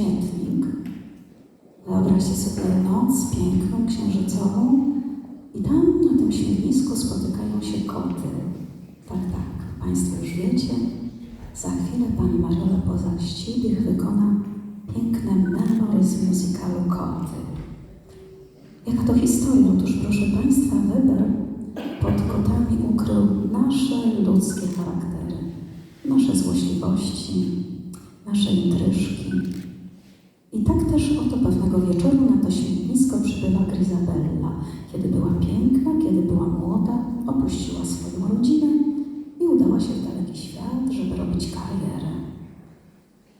śmietnik. Wyobraźcie sobie noc piękną, księżycową i tam na tym śmietnisku spotykają się koty. Tak, tak, Państwo już wiecie. Za chwilę Pani Mariola poza ścibich wykona piękne memory z musicalu Koty. Jak to historia? Otóż proszę Państwa, Weber pod kotami ukrył nasze ludzkie charaktery, nasze złośliwości, nasze intryżki. I tak też oto pewnego wieczoru na to śmietnisko przybywa Grizabella. Kiedy była piękna, kiedy była młoda, opuściła swoją rodzinę i udała się w daleki świat, żeby robić karierę.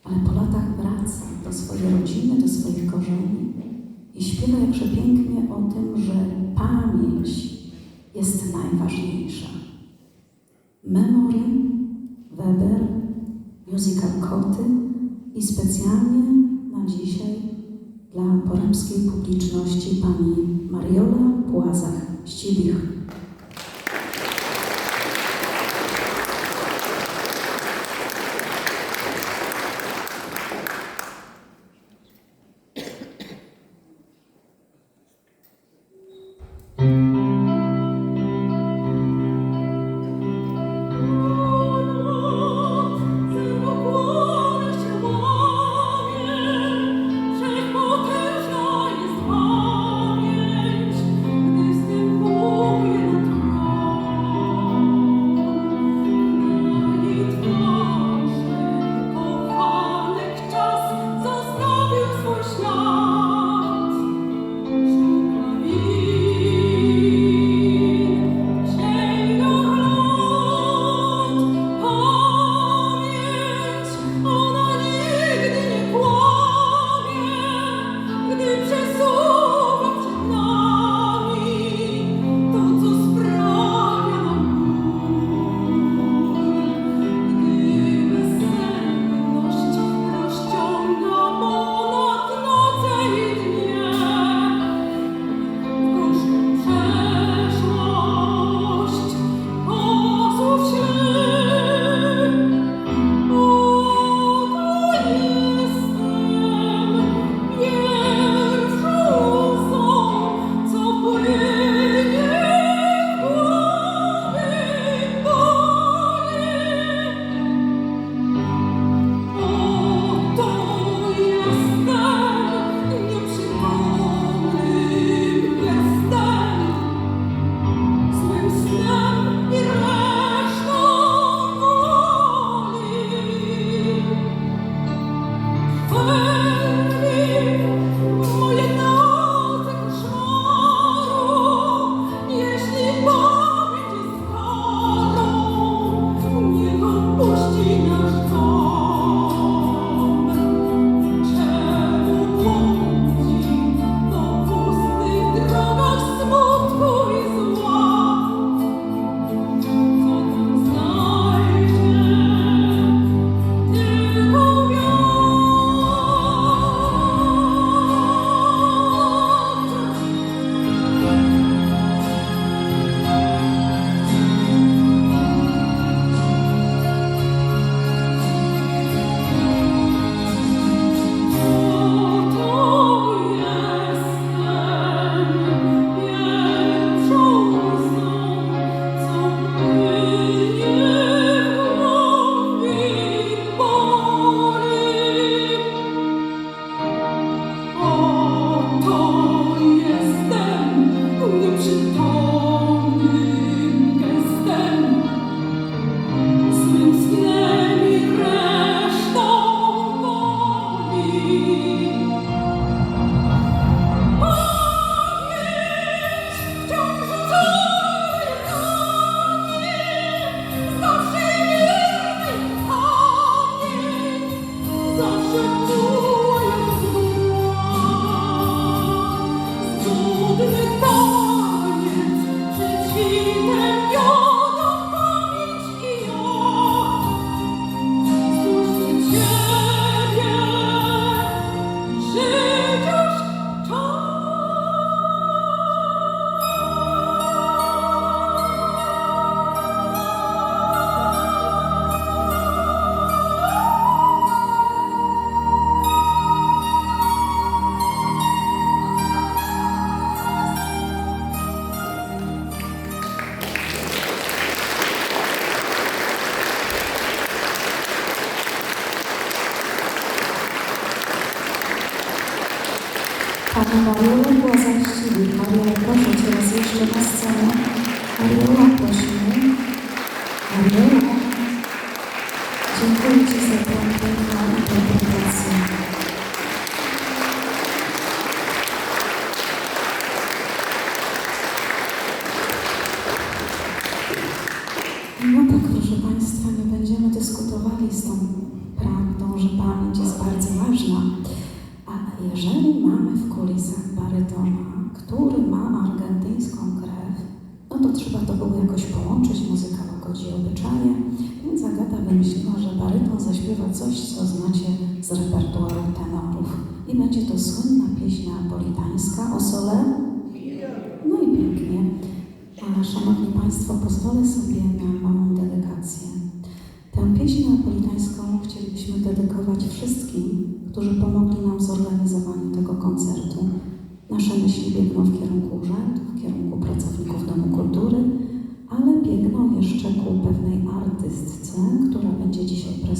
Ale po latach wraca do swojej rodziny, do swoich korzeni i śpiewa jakże pięknie o tym, że pamięć jest najważniejsza. Memory, Weber, musical Koty i specjalnie na dzisiaj dla poremskiej publiczności pani Mariola Płazach-Ścibich.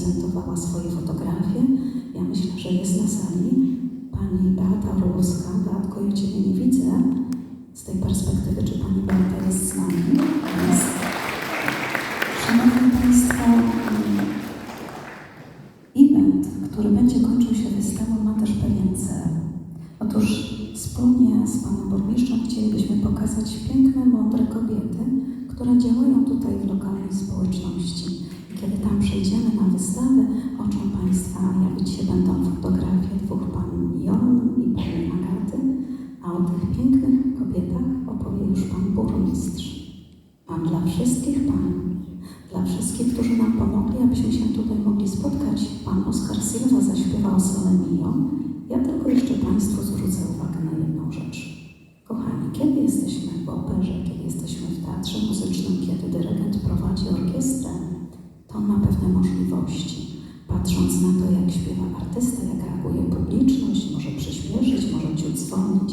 Prezentowała swoje fotografie. Ja myślę, że jest na sali pani Beata Orłowska. Beatko, ja Ciebie nie widzę. Z tej perspektywy, czy Pani Beata jest z nami? Jest. Szanowni Państwo, mm, event, który będzie kończył się wystawą, ma też pewien cel. Otóż wspólnie z Panem Burmistrzem chcielibyśmy pokazać piękne, mądre kobiety, które działają tutaj w lokalnej społeczności. Kiedy tam przejdziemy na wystawę, oczom Państwa jawić się będą fotografie dwóch Pan Jon i Pani Agaty, a o tych pięknych kobietach opowie już Pan Burmistrz. A dla wszystkich Pań, dla wszystkich, którzy nam pomogli, abyśmy się tutaj mogli spotkać, Pan Oskar Silva zaśpiewał o Sole Mio. Ja tylko jeszcze Państwu zwrócę uwagę na jedną rzecz. Kochani, kiedy jesteśmy w operze, kiedy jesteśmy w teatrze muzycznym, kiedy dyrygent prowadzi orkiestrę, pewne możliwości. Patrząc na to, jak śpiewa artysta, jak reaguje publiczność, może przyspieszyć, może ciut zwolnić.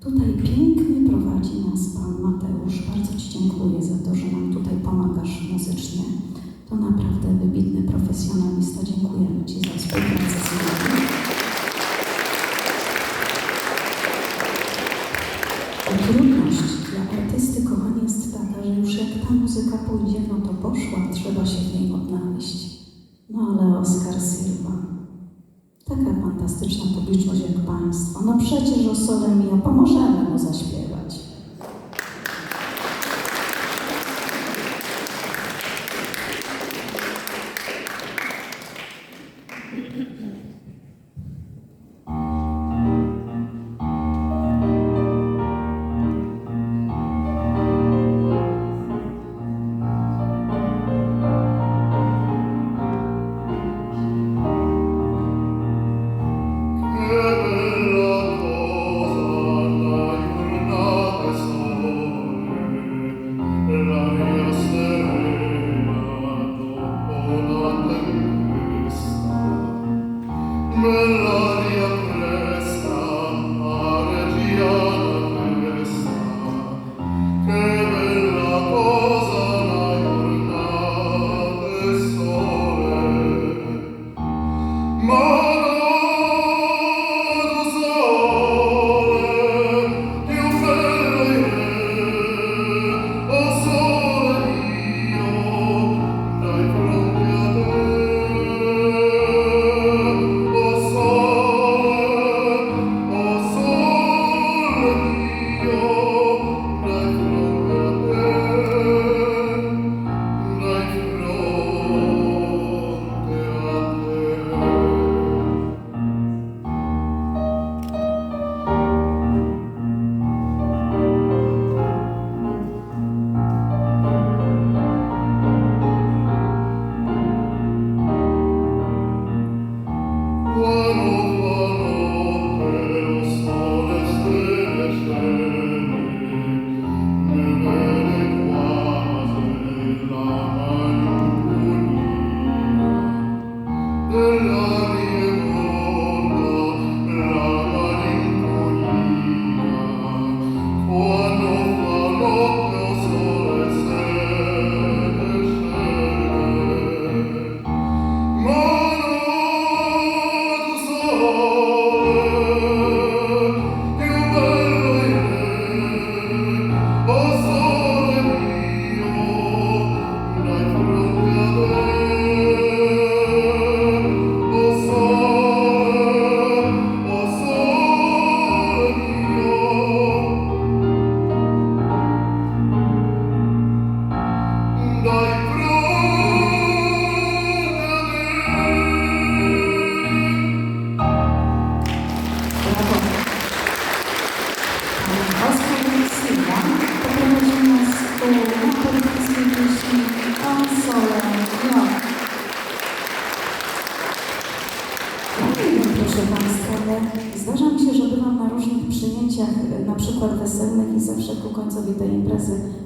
Tutaj pięknie prowadzi nas Pan Mateusz. Bardzo Ci dziękuję za to, że nam tutaj pomagasz muzycznie. To naprawdę wybitny profesjonalista. Dziękujemy Ci za współpracę z nami.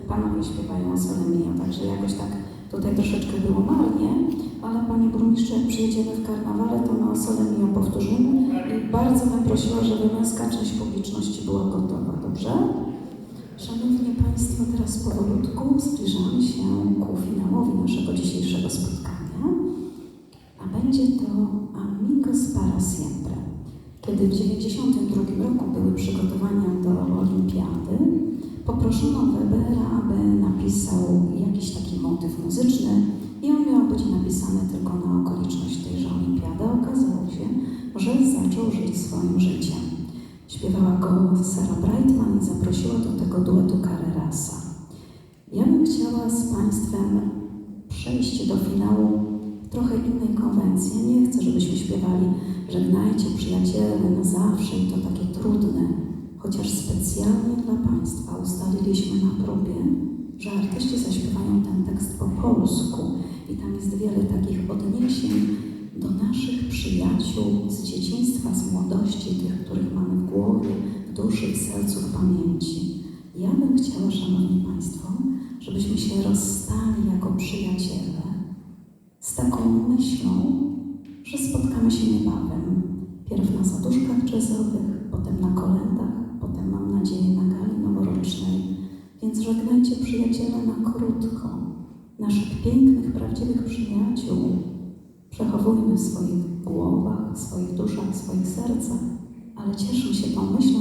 Panowie śpiewają o Sole Mio, także jakoś tak tutaj troszeczkę było marnie, ale Panie Burmistrzu, jak przyjedziemy w karnawale, to my o Sole Mio powtórzymy i bardzo bym prosiła, żeby męska część publiczności była gotowa, dobrze? Szanowni Państwo, teraz powolutku zbliżamy się ku finałowi naszego dzisiejszego spotkania, a będzie to Amigos para siempre. Kiedy w 1992 roku były przygotowania do olimpiady, poproszono Webera, aby napisał jakiś taki motyw muzyczny i on miał być napisany tylko na okoliczność tejże olimpiady. Okazało się, że zaczął żyć swoim życiem. Śpiewała go Sarah Brightman i zaprosiła do tego duetu Carrerasa. Ja bym chciała z Państwem przejść do finału trochę innej konwencji. Nie chcę, żebyśmy śpiewali Żegnajcie przyjaciele na zawsze i to takie trudne, chociaż specjalnie dla Państwa ustaliliśmy na próbie, że artyści zaśpiewają ten tekst po polsku i tam jest wiele takich odniesień do naszych przyjaciół z dzieciństwa, z młodości, tych, których mamy w głowie, w duszy, w sercu, w pamięci. Ja bym chciała, Szanowni Państwo, żebyśmy się rozstali jako przyjaciele z taką myślą, że spotkamy się niebawem. Pierw na zaduszkach jazzowych, potem na kolendach, potem mam nadzieję na gali noworocznej. Więc żegnajcie przyjaciele na krótko. Naszych pięknych, prawdziwych przyjaciół przechowujmy w swoich głowach, w swoich duszach, w swoich sercach, ale cieszmy się tą myślą,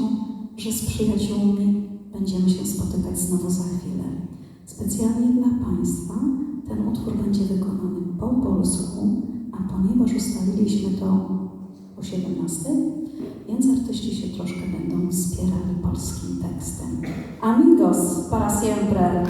że z przyjaciółmi będziemy się spotykać znowu za chwilę. Specjalnie dla Państwa ten utwór będzie wykonany po polsku, a ponieważ ustaliliśmy to o 17, więc artyści się troszkę będą wspierali polskim tekstem. Amigos para siempre.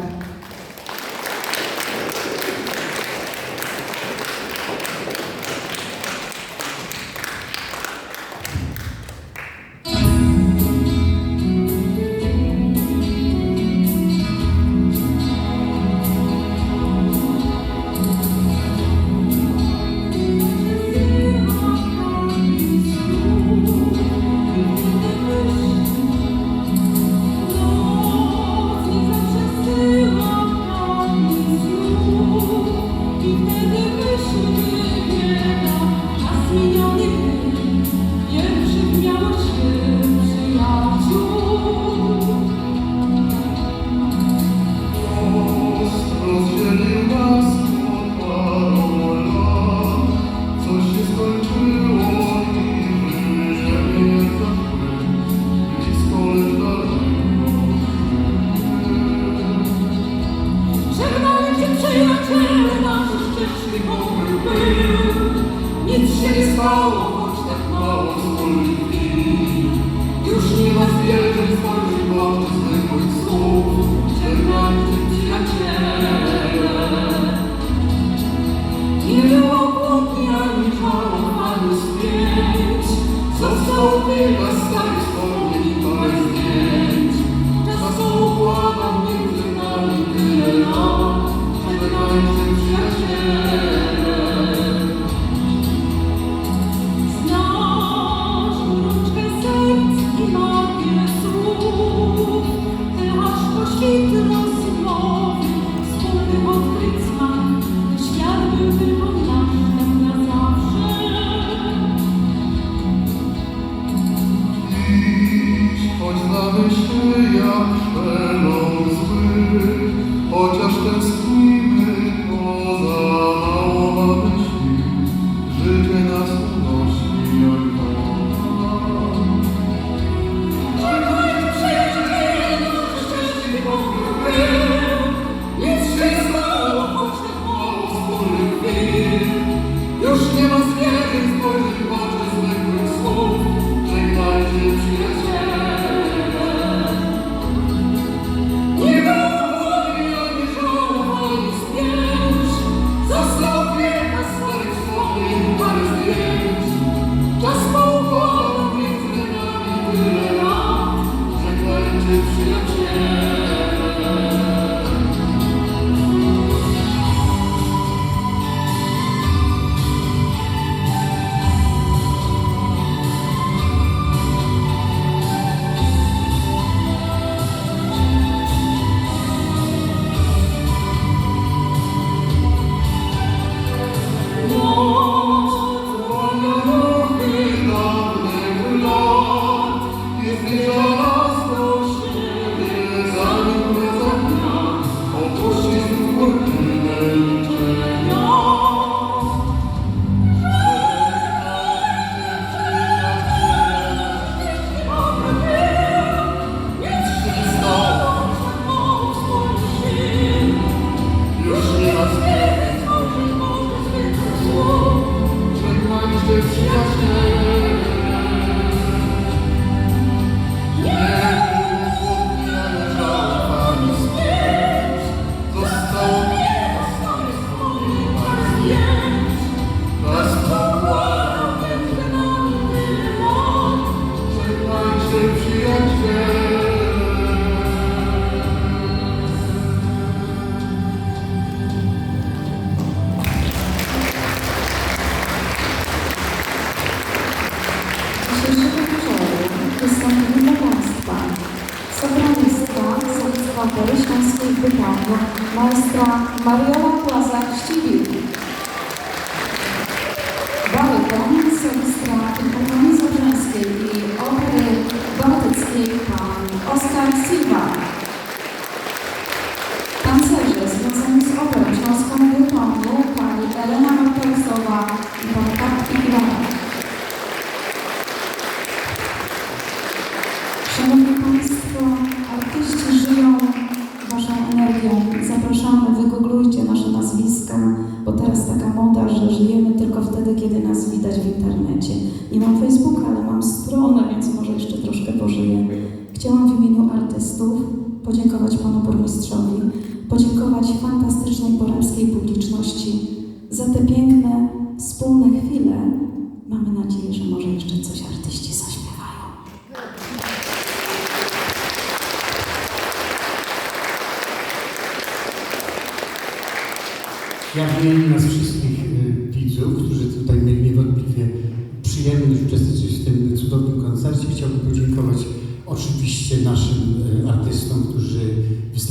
Senhor.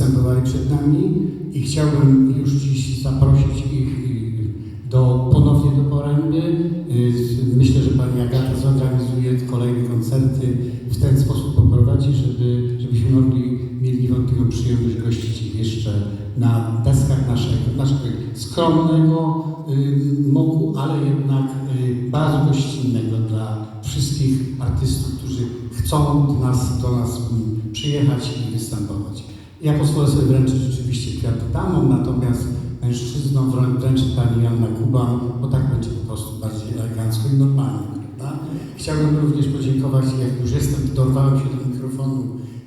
Występowali przed nami i chciałbym już dziś zaprosić ich y, do, ponownie do Poręby. Y, Myślę, że Pani Agata zorganizuje kolejne koncerty, w ten sposób poprowadzi, żeby, żebyśmy mogli mieli niewątpliwą przyjemność gościć ich jeszcze na deskach naszego, naszego skromnego y, moku, ale jednak bardzo gościnnego dla wszystkich artystów, którzy chcą do nas, do nas przyjechać i występować. Ja pozwolę sobie wręczyć rzeczywiście kwiaty damom, natomiast mężczyznom wrę- wręczy pani Janna Kuba, bo tak będzie po prostu bardziej elegancko i normalnie, prawda? Chciałbym również podziękować, jak już jestem, dorwałem się do mikrofonu,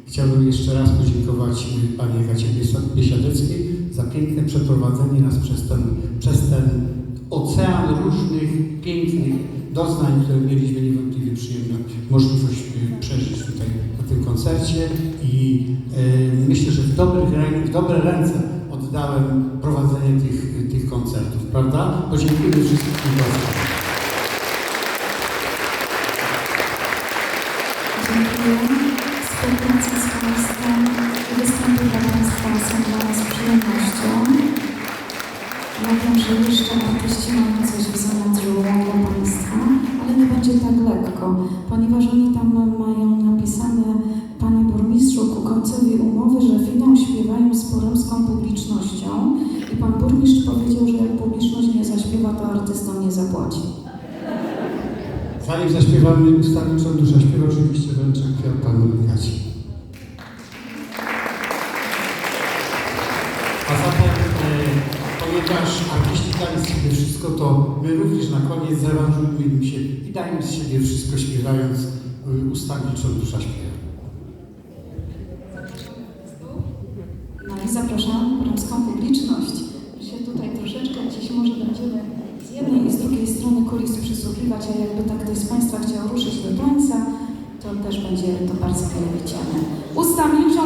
chciałbym jeszcze raz podziękować y, pani Agacie Biesiadeckiej za piękne przeprowadzenie nas przez ten, przez ten ocean różnych pięknych doznań, które mieliśmy niewątpliwie przyjemność, możliwość y, przeżyć koncercie i y, myślę, że w, dobrych w dobre ręce oddałem prowadzenie tych, tych koncertów, prawda? Podziękuję wszystkim bardzo. Dziękuję. Zaśpiewamy ustawiczą dusza śpiewa, oczywiście wręczę kwiat panu Gaci. A zatem, e, ponieważ artyści dali z siebie wszystko, to my również na koniec zaaranżujmy się i dajmy z siebie wszystko śpiewając e, ustawiczą dusza śpiewa. No i zapraszam poremską publiczność. Się tutaj troszeczkę gdzieś może będziemy jednej i z drugiej strony kulis przysłuchiwać, a jakby tak ktoś z Państwa chciał ruszyć do tańca, to też będzie to bardzo mile widziane. Usta milczą,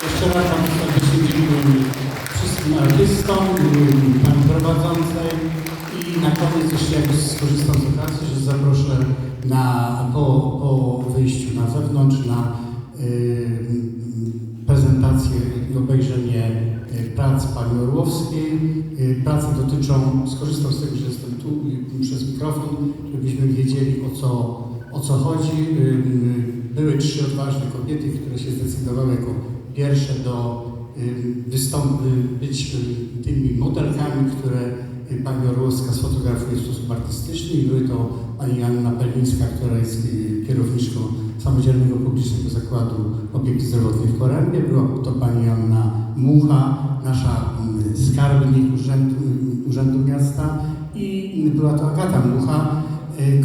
a dusza? bardzo serdecznie dziękuję wszystkim artystom, pani prowadzącej i na koniec jeszcze skorzystam z okazji, że zaproszę na, po, po wyjściu na zewnątrz na y, prezentację i obejrzenie y, prac pani Orłowskiej. Y, Prace dotyczą, skorzystam z tego, że jestem tu y, przez mikrofon, żebyśmy wiedzieli o co, o co chodzi. Y, Były trzy odważne kobiety, które się zdecydowały jako pierwsze do y, wystąp- y, być y, tymi modelkami, które pani Orłowska sfotografuje w sposób artystyczny. I były to pani Anna Pelińska, która jest kierowniczką Samodzielnego Publicznego Zakładu Opieki Zdrowotnej w Porębie, była to pani Anna Mucha, nasza mm, skarbnik Urzędu, Urzędu Miasta. I była to Agata Mucha,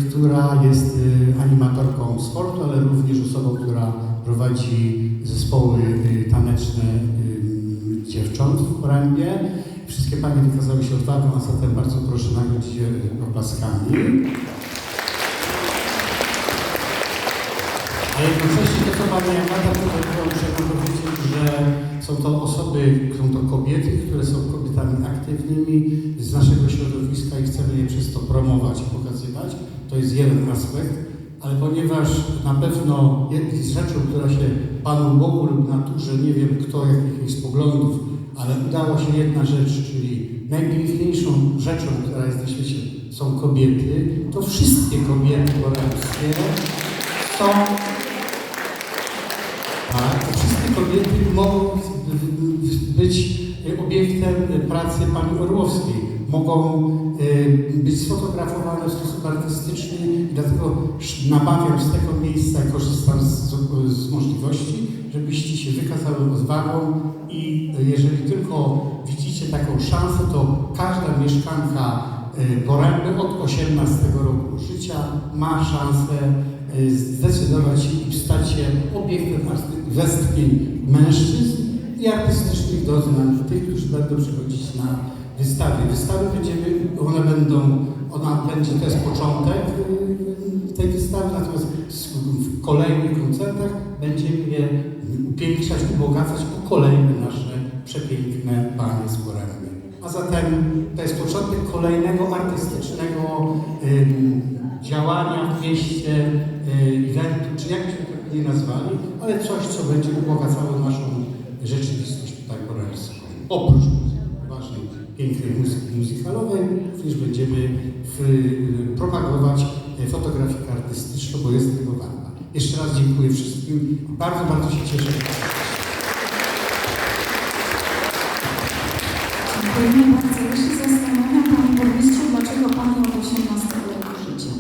która jest animatorką sportu, ale również osobą, która prowadzi zespoły y, taneczne y, dziewcząt w Porębie. Wszystkie panie wykazały się odwagą, a zatem bardzo proszę nagrodzić je oklaskami. A jednocześnie to, co Pani Agata powiedziała, powiedzieć, że są to osoby, są to kobiety, które są kobietami aktywnymi z naszego środowiska i chcemy je przez to promować i pokazywać. To jest jeden aspekt, ale ponieważ na pewno jedną z rzeczą, która się Panu Bogu lub naturze, nie wiem kto jakich jest poglądów, ale udała się jedna rzecz, czyli najpiękniejszą rzeczą, która jest na świecie, są kobiety, to wszystkie kobiety porębskie są tak, wszystkie kobiety mogą być obiektem pracy pani Orłowskiej. Mogą y, być sfotografowane w sposób artystyczny i dlatego namawiam z tego miejsca korzystam z, z możliwości, żebyście się wykazały odwagą i jeżeli tylko widzicie taką szansę, to każda mieszkanka y, Poręby od 18 roku życia ma szansę y, zdecydować się i stać się obiektem westchnień mężczyzn i artystycznych doznań tych, którzy będą przychodzić na wystawy. Wystawy będziemy, one będą, ona będzie, to jest początek y, tej wystawy, natomiast w kolejnych koncertach będziemy je upiększać, ubogacać o kolejne nasze przepiękne panie z Poręby. A zatem to jest początek kolejnego artystycznego działania w mieście, y, eventu, czy jakbyśmy to nie nazwali, ale coś, co będzie ubogacało naszą rzeczywistość porębską. Oprócz ważnej, pięknej muzyki muzykalowej, również będziemy w, y, propagować fotografikę artystyczną, bo jest tego warta. Jeszcze raz dziękuję wszystkim. Bardzo, bardzo się cieszę. Dziękujemy bardzo. Ja się zastanawiam, Panie Burmistrzu, dlaczego Pani od 18 roku życia?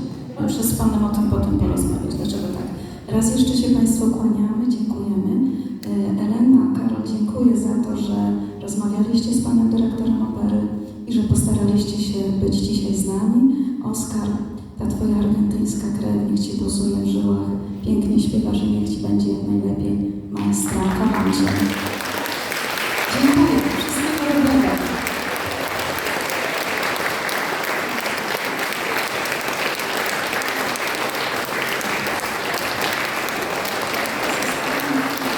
Muszę z Panem o tym potem porozmawiać. Dlaczego tak? Raz jeszcze się Państwu kłaniamy,